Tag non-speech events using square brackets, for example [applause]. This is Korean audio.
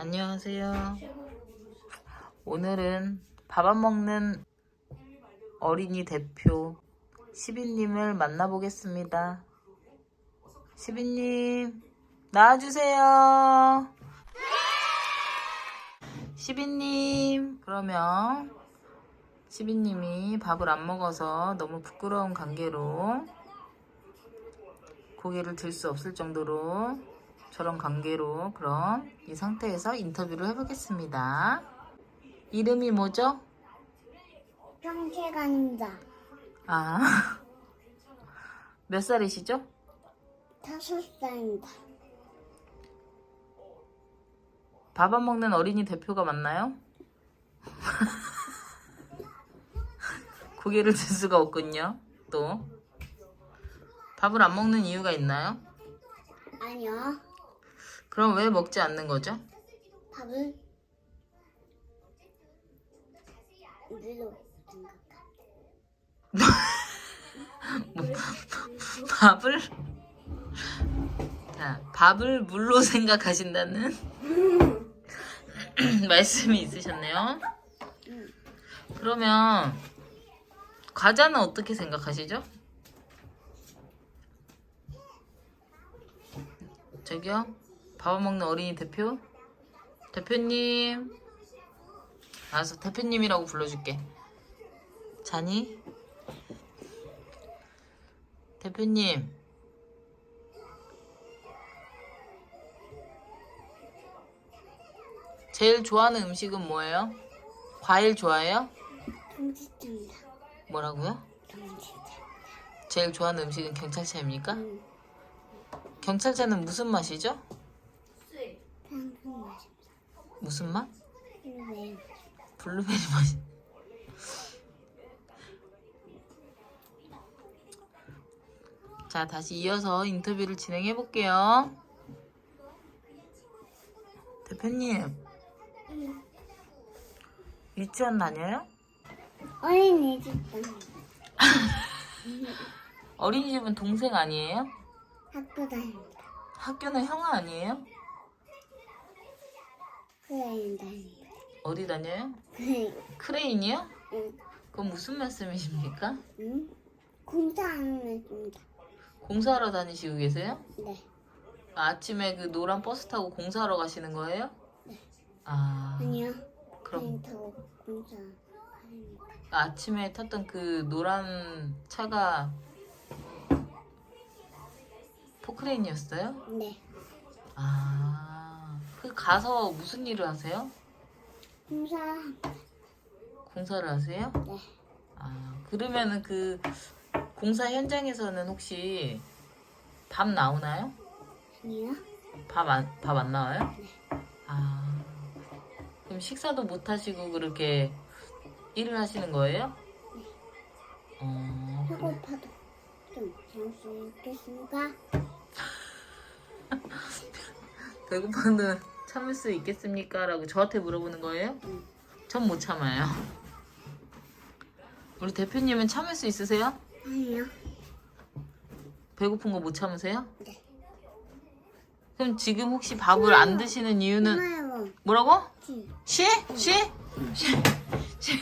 안녕하세요. 오늘은 밥 안 먹는 어린이 대표 시빈님을 만나보겠습니다. 시빈님, 나와주세요. 시빈님, 그러면 시빈님이 밥을 안 먹어서 너무 부끄러운 관계로 고개를 들 수 없을 정도로 저런 관계로 그럼 이 상태에서 인터뷰를 해보겠습니다. 이름이 뭐죠? 평채간다 아, [laughs] 몇 살이시죠? 다섯 살입니다. 밥 안 먹는 어린이 대표가 맞나요? [laughs] 고개를 들 수가 없군요. 또 밥을 안 먹는 이유가 있나요? 아니요. 그럼 왜 먹지 않는 거죠? 밥을 물로. [laughs] 밥을 자 밥을 물로 [laughs] 생각하신다는 [laughs] 말씀이 있으셨네요. 그러면 과자는 어떻게 생각하시죠? 저기요 밥안 먹는 어린이 대표 대표님 알았어 대표님이라고 불러줄게 자니 대표님 제일 좋아하는 음식은 뭐예요? 과일 좋아해요? 통지입니다. 뭐라고요? 통지. 제일 좋아하는 음식은 경찰차입니까? 음, 경찰차는 무슨 맛이죠? 무슨 맛? 네. 블루베리 맛이. [laughs] 자, 다시 이어서 인터뷰를 진행해 볼게요. 대표님, 유치원 다녀요? 어린이집도 [laughs] 어린이집은 동생 아니에요? 학교 다닙니다. 학교는 형아 아니에요? 그래 다닙니다. 어디 다녀요? 그래. 크레인이요? 응. 그건 무슨 말씀이십니까? 응? 공사하는 애입니다. 공사하러 다니시고 계세요? 네. 아침에 그 노란 버스 타고 공사하러 가시는 거예요? 아, 아니요. 그럼 그냥 타고 공사. 아침에 탔던 그 노란 차가 포크레인이었어요? 네. 아, 그 가서 무슨 일을 하세요? 공사. 공사를 하세요? 네. 아, 그러면은 그 공사 현장에서는 혹시 밥 나오나요? 아니요. 밥 안, 밥 안 나와요? 아, 그럼 식사도 못 하시고 그렇게 일을 하시는 거예요? 어, 그래. 배고파도 좀 잠수 있겠습니까? [laughs] 배고파도 참을 수 있겠습니까? 라고 저한테 물어보는 거예요? 응. 전 못 참아요. 우리 대표님은 참을 수 있으세요? 아니요. 배고픈 거 못 참으세요? 네. 그럼 지금 혹시 밥을 안 드시는 이유는. 뭐라고? 지. 쉬? 쉬? 쉬? 쉬?